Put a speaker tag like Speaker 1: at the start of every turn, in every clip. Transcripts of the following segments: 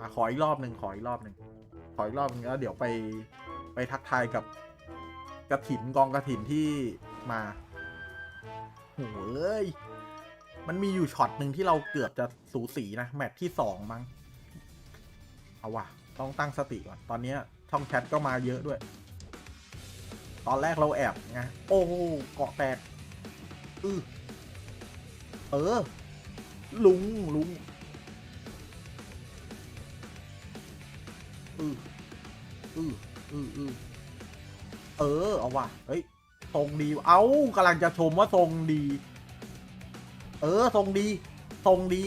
Speaker 1: อะขออีกรอบหนึ่งขออีกรอบหนึ่งขออีกรอบหนึงแล้วเดี๋ยวไปไปทักทายกับกระถินกองกระถินที่มาโหเอ้ยมันมีอยู่ช็อตหนึ่งที่เราเกือบจะสูสีนะ แมตช์ที่สองมั้งเอาว่ะ ต้องตั้งสติก่อน ตอนนี้ช่องแชทก็มาเยอะด้วย ตอนแรกเราแอบไงโอ้เกาะแตก อือเออ ลุงลุง ว่ะ เฮ้ย ทรงดี เอ้ากำลังจะชมว่าทรงดี เออ ทรงดี ทรงดี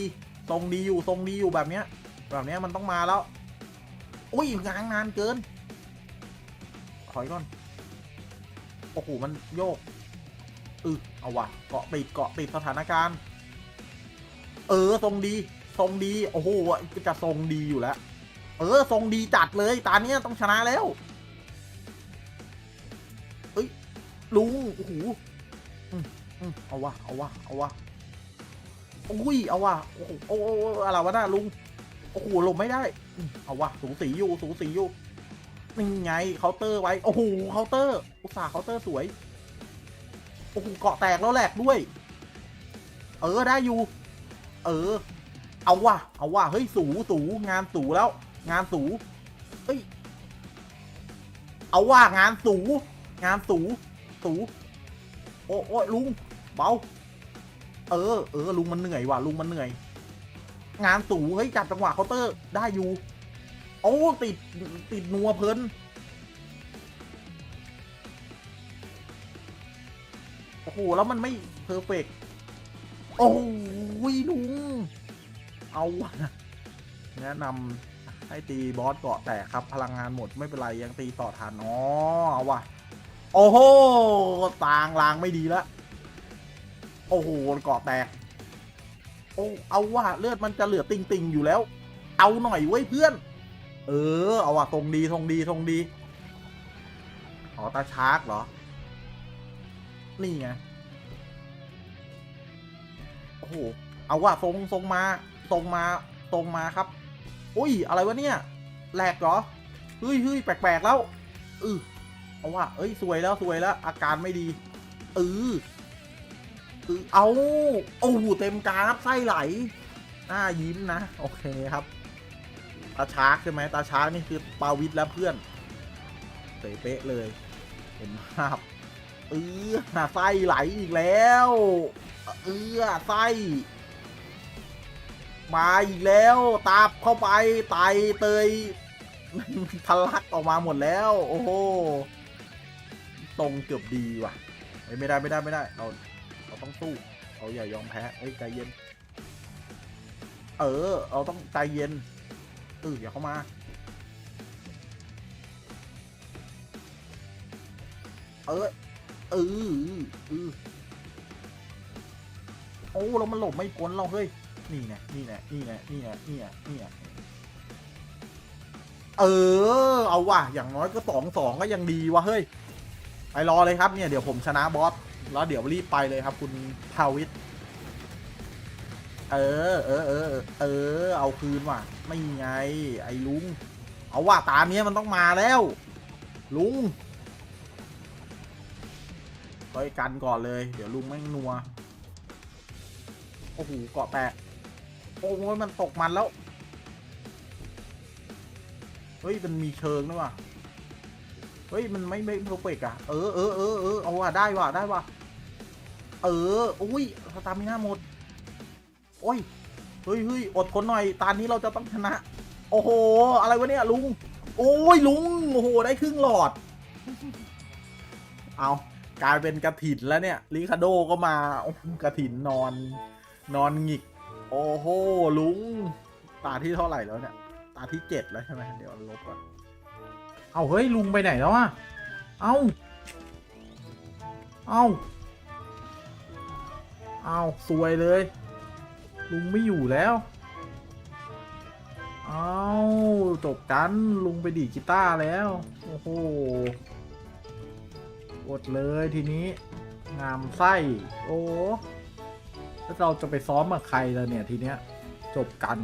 Speaker 1: ทรงดีอยู่ ทรงดีอยู่แบบเนี้ย แบบเนี้ยมันต้องมาแล้ว อุ้ยง้านนานเกิน ถอยก่อน โอ้โห มันโยกอือเอาว่ะ เกาะติด เกาะติดสถานการณ์ เออ ทรงดี ทรงดี โอ้โห จะทรงดีอยู่แล้ว เออ ทรงดีจัดเลย ตาเนี้ยต้องชนะแล้ว ลุงโอ้โหอืมอืมเอาวะเอาวะเอาวะอุ้ยเอาวะโอ้โหโอ้โหอะไรวะน่าลุงโอ้โหหลบไม่ได้อืมเอาวะสูสีอยู่สูสีอยู่นี่ไงเคาน์เตอร์ไว้โอ้โหเคาน์เตอร์ อุตส่าห์เคาน์เตอร์สวยโอ้โหเกาะแตกแล้วแหลกด้วย เออได้อยู่ เออ เอาว่ะเอาว่ะเฮ้ยสูสูงานสูแล้ว งานสูเฮ้ยเอาว่ะงานสูงานสู สูโอ้โอ้ลุงเบา เออ เออ ลุงมันเหนื่อยว่ะลุงมันเหนื่อย งานสูเฮ้ยจับจังหวะเคาน์เตอร์ได้อยู่ โอ้ติดติดนัวเพลินโอ้โหแล้วมันไม่เพอร์เฟกโอ้ยลุง เอาวะแนะนำให้ตีบอสเกาะแตกครับ พลังงานหมดไม่เป็นไรยังตีต่อทันอ๋อเอาวะ โอ้โหตางลางไม่ดีแล้วโอ้โหเกาะแตก โอ้เอาว่ะเลือดมันจะเหลือติงติงๆอยู่แล้ว เอาหน่อยเว้ยเพื่อน เออ เอาว่ะทรงดีทรงดีทรงดีอ๋อตาชาร์กเหรอ นี่ไงโอ้โหเอาว่ะทรงทรงมาทรงมาทรงมาครับ อุ้ยอะไรวะเนี่ยแหลกเหรอเฮ้ยเฮ้ยแปลกๆแล้วเออ เอาว่ะเอ้ยสวยแล้วสวยแล้ว อาการไม่ดีเออเออเอาโอ้โหเต็มกราฟไส้ไหลหน้ายิ้มนะ โอเคครับตาชาร์กใช่ไหมตาชาร์กนี่คือปาวิทย์และเพื่อนเตะเป๊ะเลยเห็นภาพเออไส้ไหลอีกแล้วเออไส้มาอีกแล้วตาบเข้าไปไตเตยทะลักออกมาหมดแล้ว โอ้โห ตรงเกือบดีว่ะเอ้ไม่ได้ไม่ได้ไม่ได้เราเราต้องสู้เราอย่ายอมแพ้เอ้ยใจเย็น เออ เราต้องใจเย็นเอออย่าเข้ามาเออเออเออโอ้เรามันหลบไม่พ้นเราเฮ้ยนี่ไงนี่ไงนี่ไงนี่ไงนี่ไงนี่ไงเออ เอาว่ะ อย่างน้อยก็สองสองก็ยังดีวะเฮ้ย ไปรอเลยครับเนี่ยเดี๋ยวผมชนะบอสแล้วเดี๋ยวรีบไปเลยครับ คุณพาวิทเออเออเออเออ เอาคืนว่ะ ไม่ไง ไอ้ลุง เอาว่ะตามเนี้ยมันต้องมาแล้ว ลุงเฮ้ยกันก่อนเลย เดี๋ยวลุงแม่งนัว โอ้โหเกาะแตก โอ้ยมันตกมันแล้ว เฮ้ย มันมีเชิงด้วยว่ะ เฮ้ยมันไม่ไม่เพอร์เฟกอะเออเออเออเออเอาว่ะได้ว่ะได้ว่ะเอออุ้ยสตามิน่าหมดโอ้ยเฮ้ยเฮ้ยอดทนหน่อยตอนนี้เราจะต้องชนะ โอ้โห อะไรวะเนี่ยลุง โอ้ยลุงโอ้โหได้ครึ่งหลอด เอากลายเป็นกระถินแล้วเนี่ยลิคาโดก็มากระถินนอน นอนหงิก โอ้โหลุง ตาที่เท่าไหร่แล้วเนี่ย ตาที่เจ็ดแล้วใช่ไหมเดี๋ยวลบก่อน เอาเฮ้ยลุงไปไหนแล้วอะเอาเอาเอาสวยเลย ลุงไม่อยู่แล้ว เอาจบกันลุงไปดีกีตาร์แล้ว โอ้โหอดเลยทีนี้ งามไส้ โอ้แล้วเราจะไปซ้อมกับใครแล่ะเนี่ยทีเนี้ยจบกัน